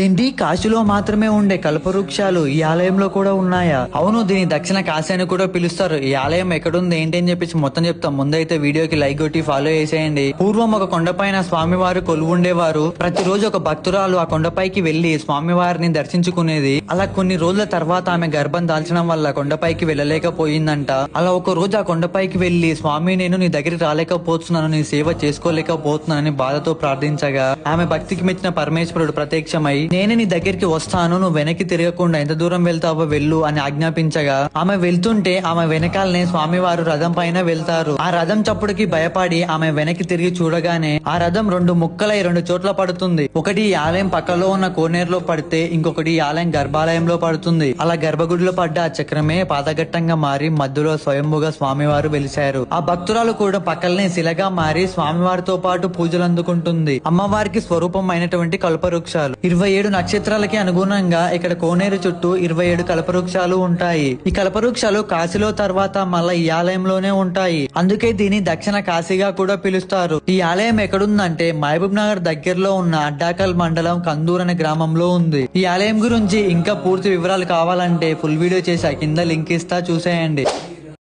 ఏంటి? కాశీలో మాత్రమే ఉండే కల్పవృక్షాలు ఈ ఆలయంలో కూడా ఉన్నాయా? అవును దీని దక్షిణ కాశీ అని కూడా పిలుస్తారు. ఈ ఆలయం ఎక్కడుంది ఏంటి అని చెప్పేసి మొత్తం చెప్తాం. ముందైతే వీడియోకి లైక్ కొట్టి ఫాలో చేసేయండి. పూర్వం ఒక కొండపైన స్వామివారు కొలువుండేవారు. ప్రతిరోజు ఒక భక్తురాలు ఆ కొండపైకి వెళ్ళి స్వామివారిని దర్శించుకునేది. అలా కొన్ని రోజుల తర్వాత ఆమె గర్భం దాల్చడం వల్ల కొండపైకి వెళ్ళలేకపోయిందంట. అలా ఒక రోజు ఆ కొండపైకి వెళ్ళి స్వామి నేను నీ దగ్గరికి రాలేకపోతున్నాను నీ సేవ చేసుకోలేకపోతున్నానని బాధతో ప్రార్థించగా ఆమె భక్తికి మెచ్చిన పరమేశ్వరుడు ప్రత్యక్షమై నేనే నీ దగ్గరికి వస్తాను నువ్వు వెనక్కి తిరగకుండా ఎంత దూరం వెళ్తావో వెళ్ళు అని ఆజ్ఞాపించగా ఆమె వెళ్తుంటే ఆమె వెనకాలనే స్వామివారు రథం పైన వెళ్తారు. ఆ రథం చప్పుడుకి భయపడి ఆమె వెనక్కి తిరిగి చూడగానే ఆ రథం రెండు ముక్కలై రెండు చోట్ల పడుతుంది. ఒకటి ఈ ఆలయం పక్కలో ఉన్న కోనేరులో పడితే ఇంకొకటి ఈ ఆలయం గర్భాలయంలో పడుతుంది. అలా గర్భగుడిలో పడ్డ ఆ చక్రమే పాదఘట్టంగా మారి మధ్యలో స్వయంభుగా స్వామివారు వెలిశారు. ఆ భక్తురాలు కూడా పక్కలనే శిలగా మారి స్వామివారితో పాటు పూజలు అందుకుంటుంది అమ్మవారికి స్వరూపం అయినటువంటి కల్పవృక్షాలు. ఇరవై ఏడు నక్షత్రాలకి అనుగుణంగా ఇక్కడ కోనేరు చుట్టూ ఇరవై ఏడు కల్పవృక్షాలు ఉంటాయి. ఈ కల్పవృక్షాలు కాశీలో తర్వాత మళ్ళా ఈ ఆలయంలోనే ఉంటాయి. అందుకే దీని దక్షిణ కాశీగా కూడా పిలుస్తారు. ఈ ఆలయం ఎక్కడుందంటే మహబూబ్ నగర్ దగ్గరలో ఉన్న అడ్డాకల్ మండలం కందూర్ అనే గ్రామంలో ఉంది. ఈ ఆలయం గురించి ఇంకా పూర్తి వివరాలు కావాలంటే ఫుల్ వీడియో చేసా కింద లింక్ ఇస్తా చూసేయండి.